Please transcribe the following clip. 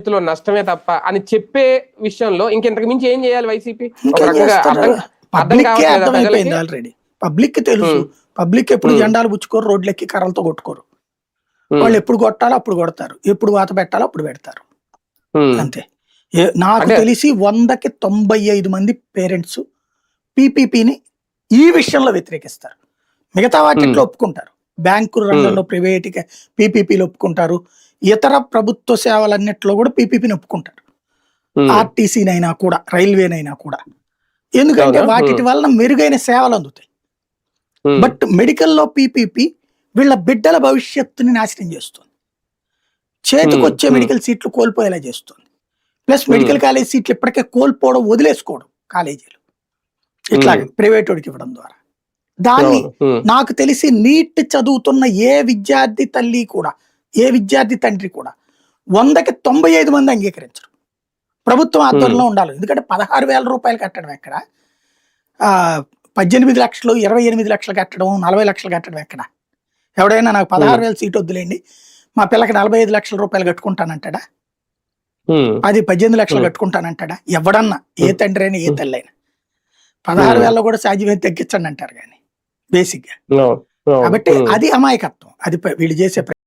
చేతిలో నష్టమే తప్ప అని చెప్పే విషయంలో ఇంకెంతకు మించి ఏం చేయాలి వైసీపీ? అర్థమైపోయింది? ఆల్రెడీ పబ్లిక్ తెలుసు. పబ్లిక్ ఎప్పుడు ఉమ్. జెండాలు పుచ్చుకోరు రోడ్లు ఎక్కి కర్రలతో కొట్టుకోరు. ఉమ్, వాళ్ళు ఎప్పుడు కొట్టాలో అప్పుడు కొడతారు. ఎప్పుడు వాత పెట్టాలో అప్పుడు పెడతారు. అంతే. నాకు తెలిసి వందకి తొంభై ఐదు మంది పేరెంట్స్ పీపీపీని ఈ విషయంలో వ్యతిరేకిస్తారు. మిగతా వాటిట్లో ఒప్పుకుంటారు. బ్యాంకు రంగంలో ప్రైవేట్ పీపీపీలు ఒప్పుకుంటారు. ఇతర ప్రభుత్వ సేవలన్నిట్లో కూడా పీపీపీని ఒప్పుకుంటారు ఆర్టీసీనైనా కూడా రైల్వేనైనా కూడా. ఎందుకంటే? వాటి వలన మెరుగైన సేవలు అందుతాయి. బట్ మెడికల్లో పీపీపీ వీళ్ళ బిడ్డల భవిష్యత్తుని నాశనం చేస్తుంది. చేతికి వచ్చే Hmm. మెడికల్ సీట్లు కోల్పోయేలా చేస్తుంది. ప్లస్ మెడికల్ కాలేజ్ సీట్లు ఇప్పటికే కోల్పోవడం వదిలేసుకోవడం కాలేజీలు. ఇట్లా. ప్రైవేట్ వాడికి ఇవ్వడం ద్వారా. దాన్ని నాకు తెలిసి నీట్ చదువుతున్న ఏ విద్యార్థి తల్లి కూడా ఏ విద్యార్థి తండ్రి కూడా వందకి తొంభై ఐదు మంది అంగీకరించరు. ప్రభుత్వం ఆధ్వర్యంలో ఉండాలి. ఎందుకంటే పదహారు వేల రూపాయలు కట్టడం ఎక్కడ? ఆ, పద్దెనిమిది లక్షలు ఇరవై ఎనిమిది లక్షలు కట్టడం నలభై లక్షలు కట్టడం ఎక్కడ? ఎవడైనా నాకు పదహారు వేల సీట్ వద్దులేండి మా పిల్లకి నలభై ఐదు లక్షల రూపాయలు కట్టుకుంటానంటాడా? అది పద్దెనిమిది లక్షలు Hmm. కట్టుకుంటానంటాడా? ఎవడన్నా ఏ Hmm. తండ్రి అయినా ఏ తల్లి అయినా. పదహారు Hmm. వేలలో కూడా సాధ్యమైతే తగ్గించండి అంటారు కానీ బేసిక్గా. అవును, అవును, కాబట్టి. అది అమాయకత్వం. అది వీళ్ళు చేసే